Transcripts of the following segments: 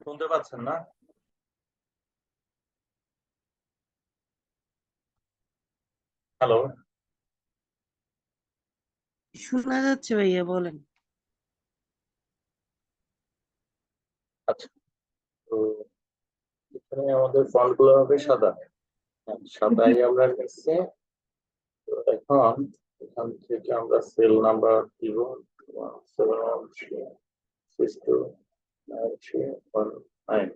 শুনতে পাচ্ছেন না? হ্যালো শোনা যাচ্ছে ভাইয়া বলেন। আচ্ছা। তো এখানে আমাদের ফন্টগুলো হবে সাদা। সাদাই আমরা নিচ্ছি। তো এখন এখান থেকে আমরা সেল নাম্বার দিব। Seven one Three six two nine three one nine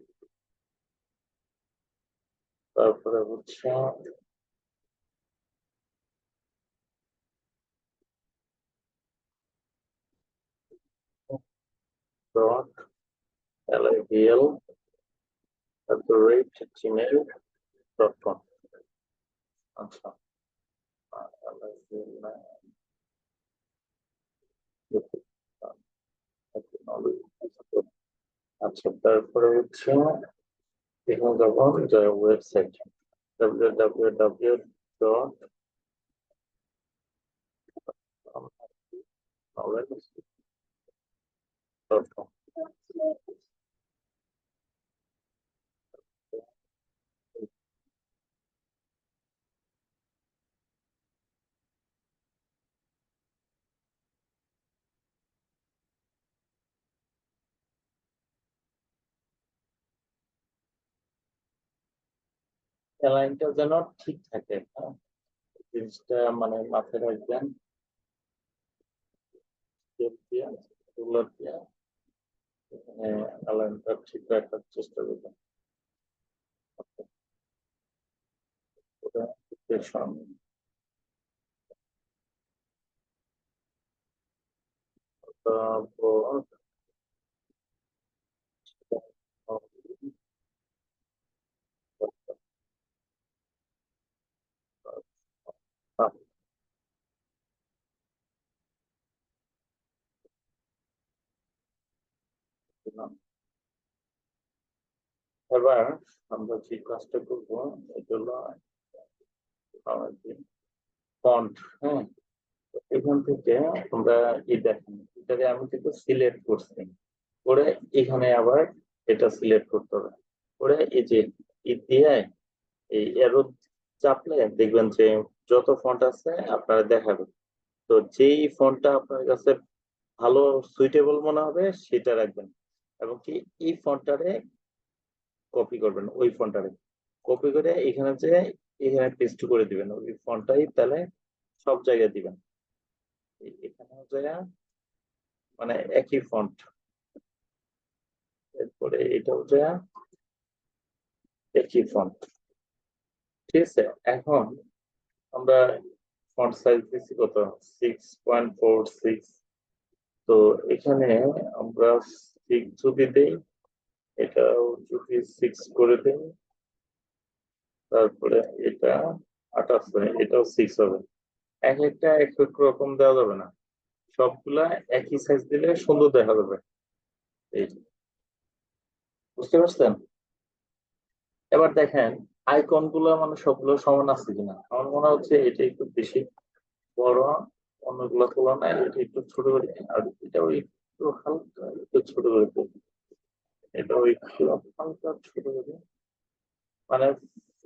তারপরে হচ্ছে dot LAVL at the rate gmail dot com. আচ্ছা আহ, LAVL, আচ্ছা তারপরে হচ্ছে এখানে যখন যে website www dot dot com লাইনটা যেন ঠিক থাকে। হ্যাঁ জিনিসটা মানে মাথায় রাখবেন। Step দিয়ে, ruler দিয়ে এখানে লাইনটা ঠিক রাখার চেষ্টা করবেন। এবার আমরা যে কাজটা করব, এটা হলো ফন্ট হ্যাঁ? এখান থেকে আমরা এই দেখেন, এটাকে আমি কিন্তু সিলেক্ট করছি। করে এখানে আবার এটা সিলেক্ট করতে হবে। করে এই যে ই দিয়ে এই এরো চাপলে দেখবেন যে যত ফন্ট আছে আপনারা দেখাবে। তো যেই ফন্টটা আপনার কাছে ভালো সুইটেবল মনে হবে সেটা রাখবেন। এবং কি এই ফন্টটারে কপি করবেন ওই ফন্টটারে কপি করে এখানে যে এখানে পেস্ট করে দিবেন। ওই ফন্টটাই তাহলে সব জায়গায় দিবেন। এখানে যে মানে একই ফন্ট এরপরে এটাও যে একই ফন্ট ঠিক আছে? এখন আমরা ফন্ট সাইজ দিচ্ছি কত? সিক্স পয়েন্ট ফোর সিক্স তো এখানে আমরা সিক্স যদি দেই এটাও যদি সিক্স করে দেই তারপরে এটা আঠাশ এটাও সিক্স হবে। এক একটা এক এক রকম দেওয়া যাবে না। সবগুলা একই সাইজ দিলে সুন্দর দেখা যাবে। বুঝতে পারছেন? এবার দেখেন আইকনগুলো মানে সবগুলো সমান আছে কিনা? আমার মনে হচ্ছে এটা একটু বেশি বড়, অন্যগুলো তুলনায় এটা একটু ছোট করে আর এটা ওই একটু হালকা, একটু ছোট করে। এটা ওই মানে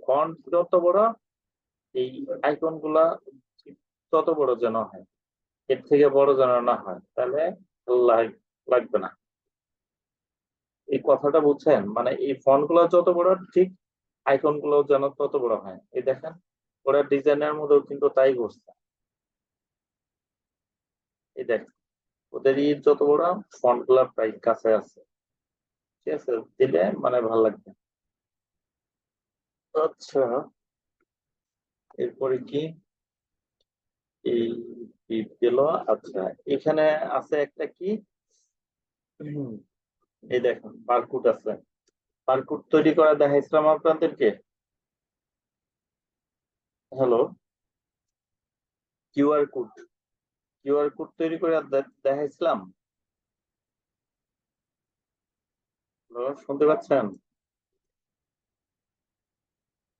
ফন্ট যত বড়, এই আইকনগুলা তত বড় যেন হয়, এর থেকে বড় যেন না হয়, তাহলে লাগবে না। এই কথাটা বুঝছেন? মানে এই ফন্টগুলো যত বড়, ঠিক আইকনগুলো যেন তত বড় হয়। এই দেখেন, ওরা ডিজাইনের মধ্যেও কিন্তু তাই করছে। এই দেখেন ওদের ই যত বড় ফন্টগুলা প্রায় কাছে আছে। ঠিক আছে দিলে মানে ভালো লাগবে। আচ্ছা। এরপরে কি? এই গেল আচ্ছা। এখানে আছে একটা কি? এই দেখেন বারকুট আছে। বারকুট তৈরি করা দেখাইছিলাম আপনাদেরকে। Hello QR code QR code তৈরি করে দেখাইছিলাম হ্যালো, শুনতে পাচ্ছেন?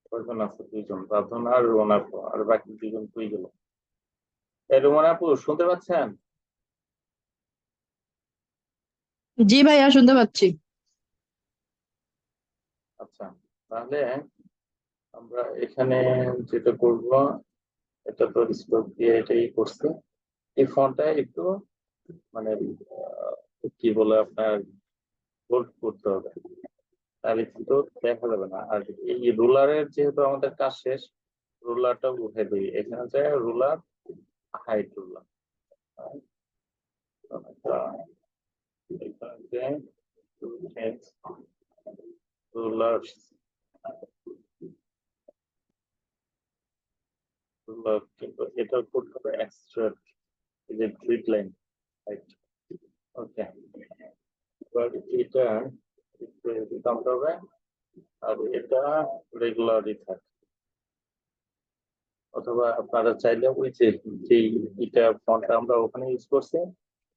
কয়জন আছে দুইজন রাধন আর রোমান আপু আর বাকি তুই গেল? এই রোমান আপু শুনতে পাচ্ছেন? জি ভাইয়া শুনতে পাচ্ছি। আচ্ছা তাহলে আমরা এখানে যেটা করব এটা তো স্টক দিয়ে এটাই করছি। এই ফন্টটা একটু মানে কি বলে আপনার বোল্ড করতে হবে। তাহলে কিন্তু দেখা যাবে না। আর এই রুলারের যেহেতু আমাদের কাজ শেষ রুলারটা উঠে দিই এখানে যায় রুলার হাইট রুলার কিন্তু এটা করতে হবে এক্সট্রা যে গ্রিড লাইন হাইট এবার এটা একটু দিতে হবে, আর থাকে। অথবা আপনারা চাইলে ওই যে যেই এটা আমরা ওখানে ইউজ করছি,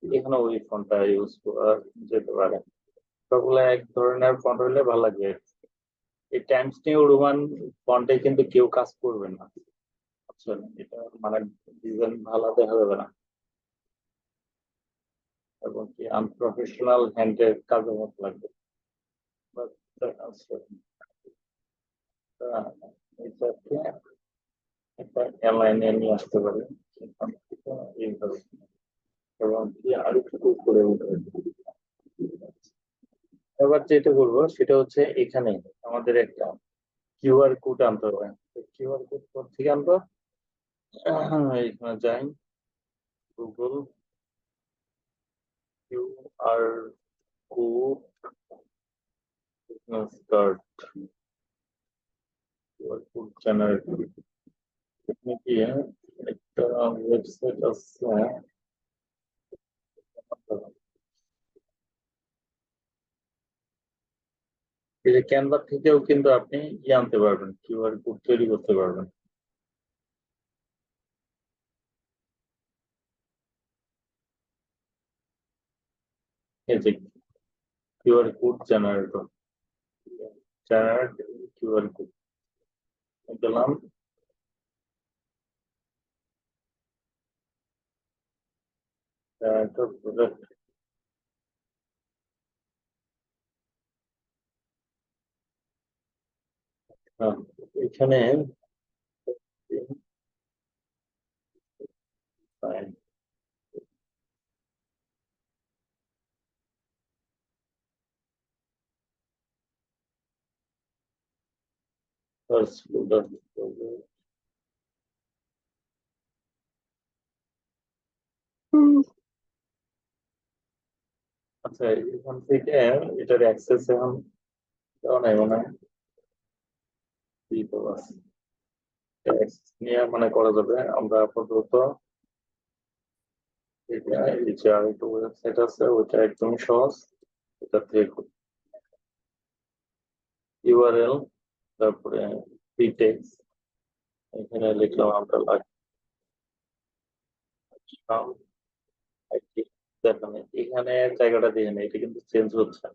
এখানে ওই ফন্টটা ইউজ যেতে পারে। সবগুলো এক ধরনের ফন্ট হলে ভালো লাগবে এই টাইমস নিউ রোমান ফন্টে কিন্তু কেউ কাজ করবে না। এটা মানে ডিজাইন ভালো দেখা যাবে না। এবং কি আনপ্রফেশনাল হ্যান্ডের কাজের মতো লাগবে। আহ, একটা অ্যালাইনে নিয়ে আসতে পারি। এবং কি আরেকটু করে উঠবে এবার যেটা করব সেটা হচ্ছে এখানে আমাদের একটা কিউআর কোড আনতে হবে। কিউআর কোড থেকে আনব? এখানে যাই। Google QR code business card QR code generate এখানে গিয়ে একটা ওয়েবসাইট আছে এই যে ক্যানভা থেকেও কিন্তু আপনি ইয়ে আনতে পারবেন কিউআর কোড তৈরি করতে পারবেন যে QR code generator generate QR code দিলাম generator project হ্যাঁ, এখানে fine. First, folder, folder. আচ্ছা এখান থেকে এটার অ্যাক্সেস এখন দেওয়া নাই মনে নিয়ে মানে করা যাবে। আমরা আপাতত এটা এই যে আরেকটা ওয়েবসাইট আছে ওইটা একদম সহজ। এটা থেকে ইউআরএল তারপরে ডিটেলস এখানে লিখলাম আমরা এখানে জায়গাটা দিয়ে নেই, এটা কিন্তু চেঞ্জ হচ্ছে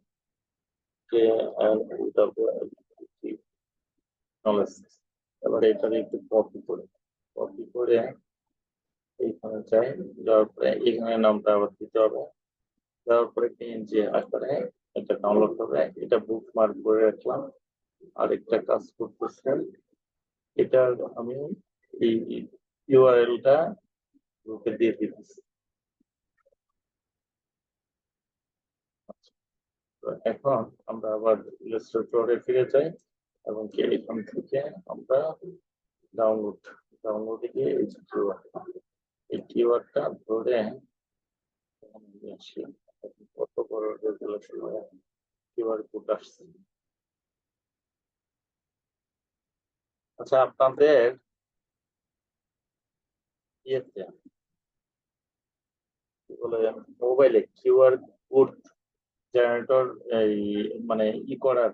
এবারে এটা একটু কপি করে কপি করে এইখানে যাই, যাওয়ার পরে এখানে নামটা আবার দিতে হবে। দেওয়ার পরে পিএনজি আকারে এটা ডাউনলোড হবে এটা বুক মার্ক করে রাখলাম। আরেকটা কাজ করতেছে এটা আমি এই ইউআরএলটা গ্রুপে দিয়ে দিতেছি। তো এখন আমরা আবার ইলাস্ট্রেটরে ফিরে যাই এবং কি এখান থেকে আমরা ডাউনলোড ডাউনলোডে গিয়ে এই কিওয়ার্ড এই কিওয়ার্ডটা ধরে কত বড় রেজুলেশন কিওয়ার্ড কোড আসছে। আচ্ছা আপনাদের ইয়েতে বলে মোবাইলে কিউআর কোড জেনারেটর এই মানে ই করার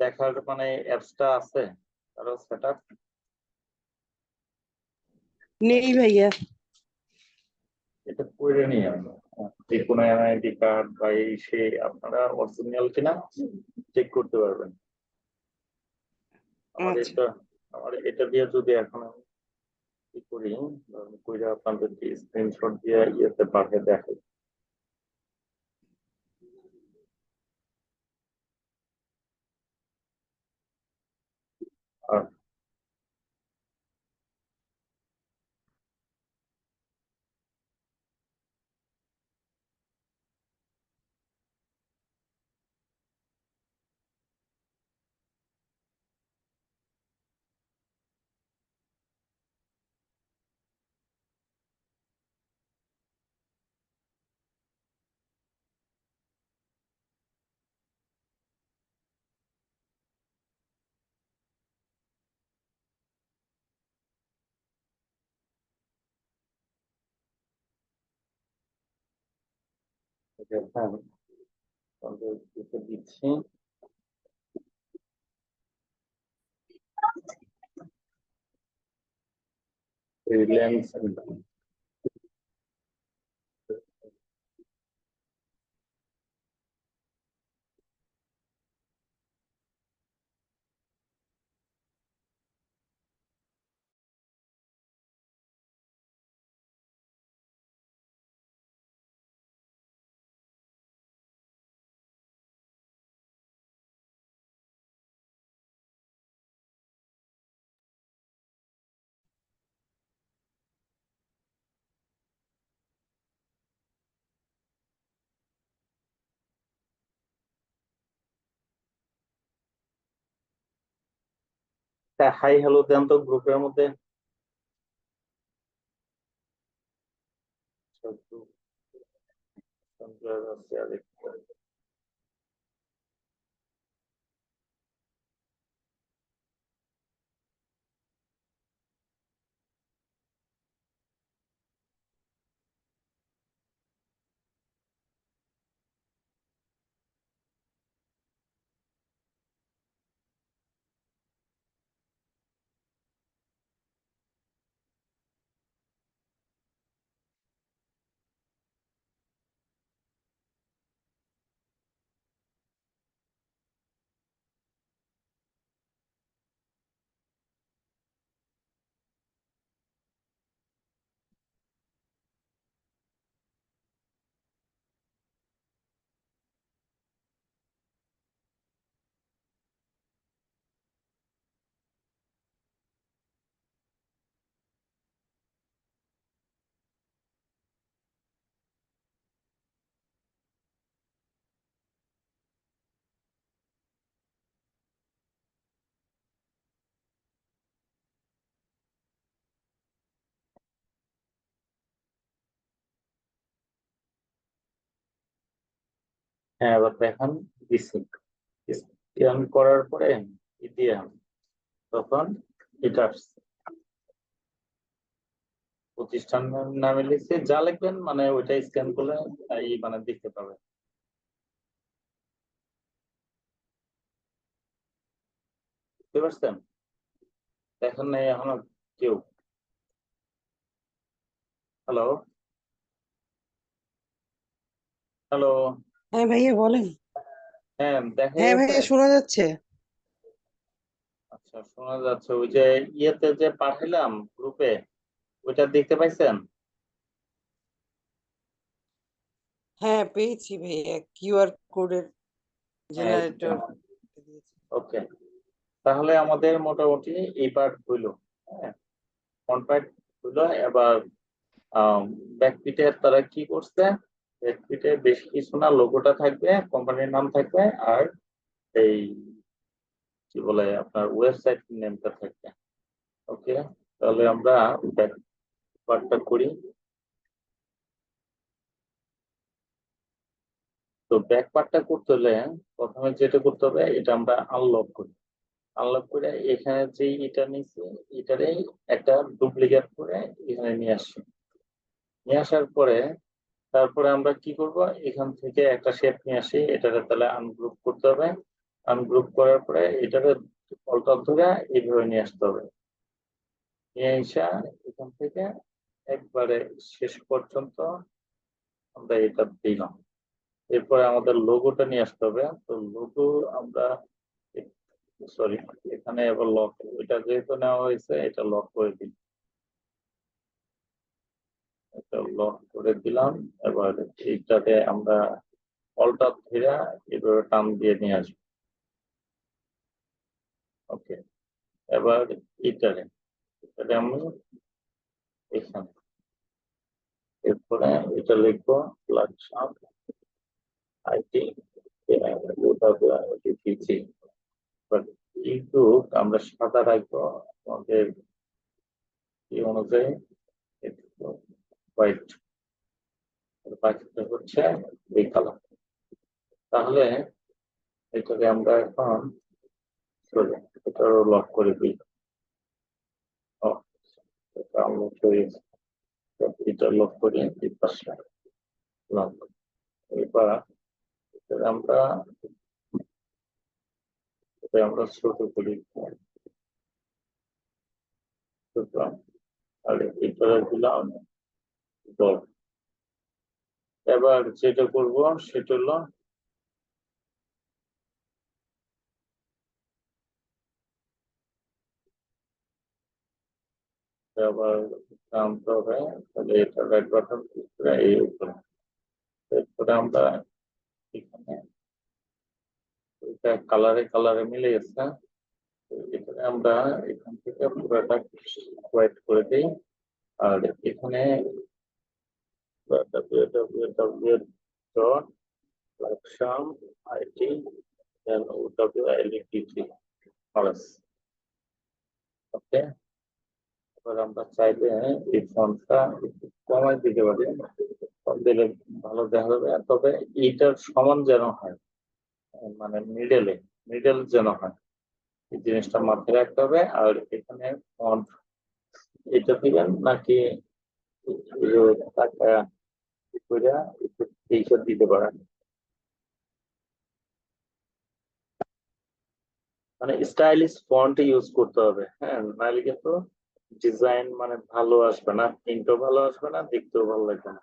দেখার মানে অ্যাপসটা আছে? কারও সেট আপ নেই ভাইয়া। এটা করে নিয়ে আমরা। যে কোনো এনআইডি কার্ড বা এই সে আপনারা অরিজিনাল কিনা চেক করতে পারবেন। আমার আচ্ছা। এটা আমার এটা দিয়ে যদি এখন আমি কি করি ধরুন কইরা আপনাদেরকে স্ক্রিনশট দিয়ে ইয়েতে পাঠিয়ে দেখাই দেখেন তাহলে লিখে দিচ্ছি রিলায়েন্স হাই হ্যালো দেন তো গ্রুপের মধ্যে। হ্যাঁ এবার দেখান দিচ্ছি স্ক্যান করার পরে দিয়ে তখন এটা আসছে। প্রতিষ্ঠানের নামে লিখছে, যা লিখবেন মানে ওইটা স্ক্যান করলে এই মানে দেখতে পাবে বুঝতে পারছেন? দেখেন নাই এখনও কেউ। হ্যালো হ্যালো হ্যাঁ ভাইয়া বলেন। হ্যাঁ দেখা হ্যাঁ ভাইয়া শোনা যাচ্ছে। আচ্ছা শোনা যাচ্ছে। ওই যে ইয়েতে যে পাঠাইলাম গ্রুপে ওইটা দেখতে পাইছেন? হ্যাঁ পেয়েছি ভাইয়া। কিউআর কোডের জেনারেটর ওকে। তাহলে আমাদের মোটামুটি এই পার্ট হইল। হ্যাঁ পার্ট হইল? এবার ব্যাকপিটে তারা কি করছে? ব্যাকপিটে বেশি কিছু না লোগোটা থাকবে কোম্পানির নাম থাকবে, আর এই কি বলে আপনার ওয়েবসাইট নেমটা থাকবে। ওকে তাহলে আমরা ব্যাক পার্টটা করি। তো ব্যাক পার্টটা করতে হলে প্রথমে যেটা করতে হবে, এটা আমরা আনলক করি। আনলক করে এখানে যে এটা নিচ্ছি এটারে একটা ডুপ্লিকেট করে এখানে নিয়ে আসি। নিয়ে আসার পরে তারপরে আমরা কি করব? এখান থেকে একটা শেপ নিয়ে আসি, এটাকে তাহলে আনগ্রুপ করতে হবে। আনগ্রুপ করার পরে এটাকে অল্টার ধরে এইভাবে নিয়ে আসতে হবে। নিয়ে আসা এখান থেকে একবারে শেষ পর্যন্ত আমরা এটা দিলাম। এরপরে আমাদের লোগোটা নিয়ে আসতে হবে। তো লোগো আমরা সরি এখানে এবার লক এটা যেহেতু নেওয়া হয়েছে, এটা লক করে দিই। এটা লক করে দিলাম। এবার এইটাতে আমরা অল্টার ধরে এভাবে টান দিয়ে নিয়ে আসব। ওকে এবার এটারে এটারে আমি এখানে, এরপরে এটা লিখব প্লাস আইটি পিছি একটু আমরা সাদা রাখব আমাদের এই অনুযায়ী হোয়াইট বাকিটা হচ্ছে এই কালার তাহলে এটাকে আমরা এখন চলে এটারও লক করে দিই। ও এটা আমরা এটা লক করি আমরা, এটা আমরা ছোট করি আর এটা দিলাম বড় এবার যেটা করব, সেটা হলো এটা আমরা এখানে এটা কালারে কালারে মিলে এখানে আমরা এখান থেকে পুরোটা হোয়াইট করে দিই। আর এখানে www dot laksham it ওকে এবার আমরা চাইলে এই ফন্টটা একটু কমাই দিতে পারি। দিলে ভালো দেখা যাবে। তবে এইটার সমান যেন হয় মানে মিডলে মিডল যেন হয়, এই জিনিসটা মাথায় রাখতে হবে। আর এখানে ফন্ট এটা দিবেন নাকি টাকা এইসব দিতে পারেন মানে স্টাইলিশ ফন্ট ইউজ করতে হবে হ্যাঁ? নাহলে কিন্তু ডিজাইন মানে ভালো আসবে না প্রিন্টও ভালো আসবে না, দেখতেও ভালো লাগবে না।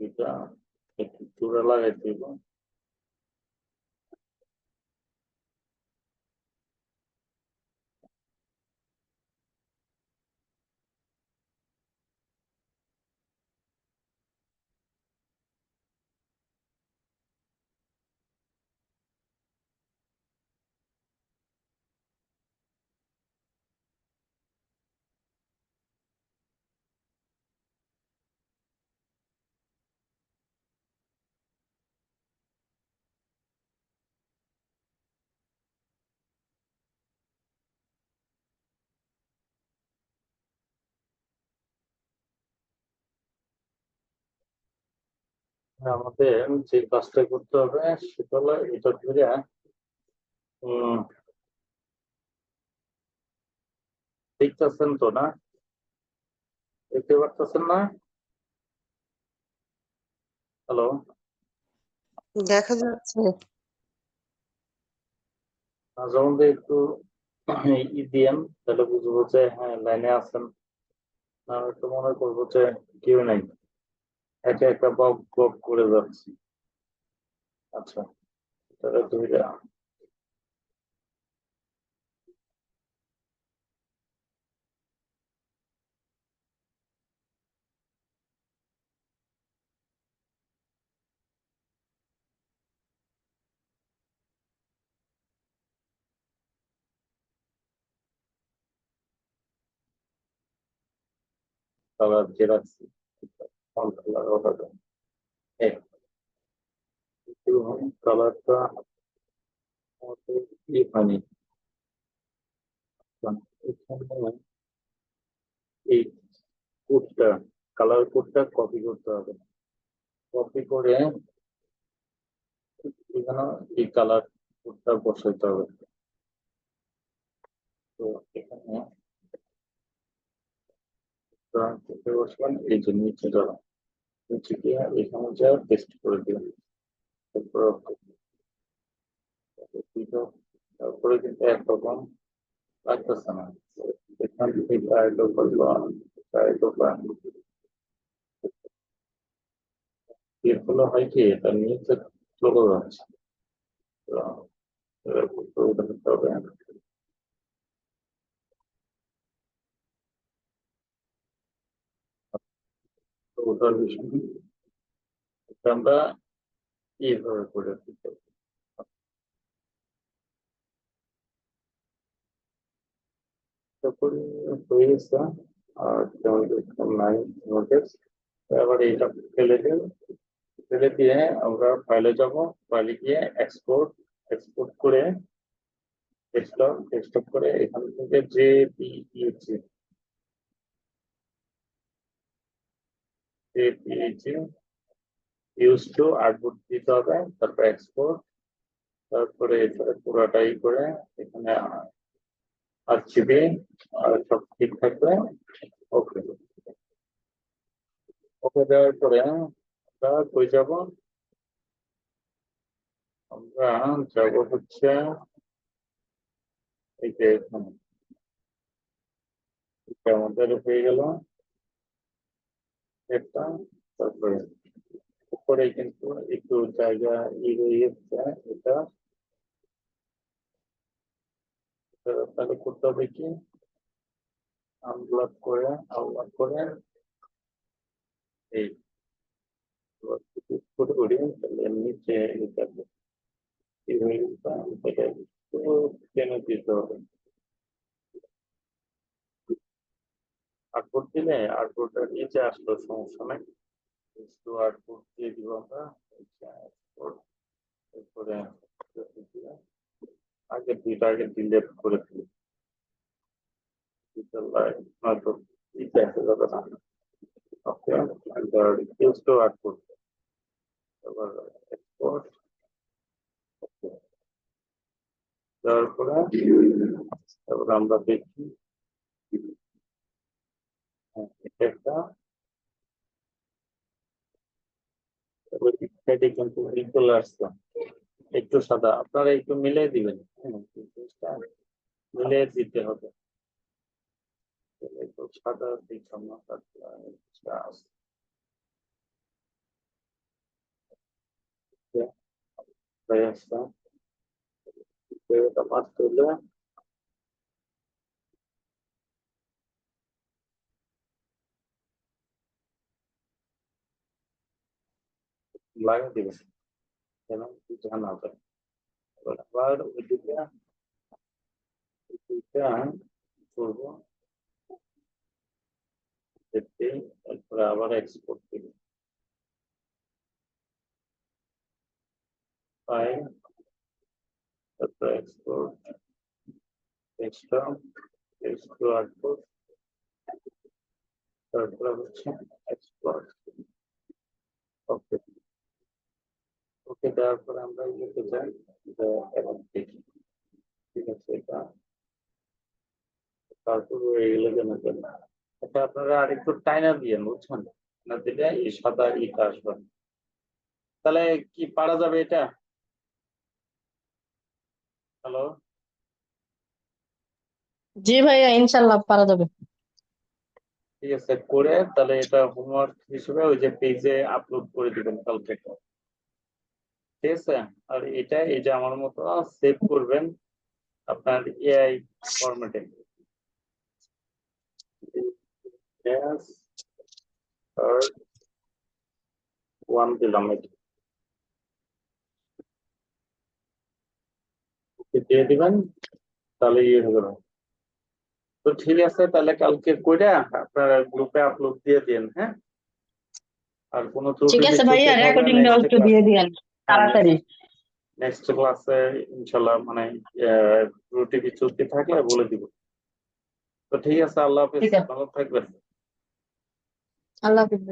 এটা একটু চূড়া লাগাই আমাদের যে কাজটা করতে হবে সেটা হলো এটা ধরে দেখতেছেন তো না? দেখতে পারতেছেন না? হ্যালো দেখা যাচ্ছে। মধ্যে একটু ই দিয়েন তাহলে বুঝব যে হ্যাঁ লাইনে আছেন। না তো মনে করব যে কেউ নাই। একা একা বক বক করে যাচ্ছি। আচ্ছা তাহলে দুইটা কালার যে রাখছি। কালারটা কি হয়নি এই কোডটা কালার কোডটা কপি করতে হবে কপি করে এখানে এই কালার কোডটা বসাইতে হবে তো এখানে বসবেন এই যে নিচে যাওয়া নিচে গিয়ে এখানে যা পেস্ট করে দিলাম তারপর কিন্তু একরকম লাগতেছে না এখান থেকে আরেকটা করব আরেকটা এরগুলো হয় কি এটা নিচে চলে যাচ্ছে হবে তো ওটার বিষয় আমরা এইভাবে করে দিতে হয়ে গেছে, আর নাই নোটিস এবার এটা ফেলে দিন ফেলে দিয়ে আমরা ফাইলে যাব। ফাইলে গিয়ে এক্সপোর্ট এক্সপোর্ট করে ডেস্কটপ ডেস্কটপ করে এখান থেকে যে যে পিইজি ইউজ টু আউটপুট দিতে হবে, তারপর এক্সপোর্ট তারপরে পুরোটাই করে এখানে আর জিবি আর সব ঠিক থাকবে ওকে ওকে দেওয়ার পরে আমরা কই যাব? আমরা যাব হচ্ছে এই যে এখানে। আমাদের হয়ে গেল। এটা তারপরে উপরে কিন্তু একটু জায়গা ই গেছে এটা করতে হবে কি? আনব্লক করে আনব্লক করে, এই করে করি তাহলে নিচে এটা এই হয়ে একটু টেনে দিতে হবে। আটপুট দিলে আটপুটটা নিচে আসলো, সমস্যা নাই। একটু আটপুট দিয়ে দিব আমরা এরপরে আগে দুইটা, আগে ডিলেট করে ফেলি এবার এক্সপোর্ট দেওয়ার পরে, তারপরে আমরা দেখি। হ্যাঁ, এটা কিন্তু চলে একটু সাদা আপনারা একটু মিলিয়ে দিবেন মিলিয়ে দিতে হবে সাদা দিতাম না তারপরে এটা আসছে। হয়ে আসছে এটা মারতে হলে লাগিয়ে দিবেন যেন কিছু না যায় এবার আবার ওইদিকে ওইদিকে করব দেখতে তারপরে আবার এক্সপোর্ট দিবেন ফাইল তারপরে এক্সপোর্ট ডেস্কটপ এক্সপোর্ট আউটপুট তারপরে হচ্ছে এক্সপোর্ট ওকে ওকে দেওয়ার পরে আমরা যাই যে দেখি। ঠিক আছে এটা তারপর এগুলো কেন কেন এটা আপনারা আরেকটু টাইনা দিয়ে বুঝছেন? না দিলে এই সাদা ইটা আসবে তাহলে কি পারা যাবে এটা? হ্যালো? জি ভাইয়া ইনশাল্লাহ পারা যাবে। ঠিক আছে করে তাহলে এটা হোমওয়ার্ক হিসেবে ওই যে পেজে আপলোড করে দিবেন কালকে। ঠিক আছে? আর এটা এই যে আমার মতো সেভ করবেন আপনার এআই ফরম্যাটে ওকে দিয়ে দিবেন তাহলে ইয়ে হবে না তো ঠিক আছে তাহলে কালকে কইরা আপনারা গ্রুপে আপলোড দিয়ে দিন হ্যাঁ? আর কোনো ঠিক আছে ভাইয়া রেকর্ডিংটাও একটু দিয়ে তাড়াতাড়ি। নেক্সট ক্লাসে ইনশাল্লাহ মানে রুটি বিচুতি থাকলে বলে দিব। তো ঠিক আছে আল্লাহ হাফেজ। ভালো থাকবেন। আল্লাহ হাফিজ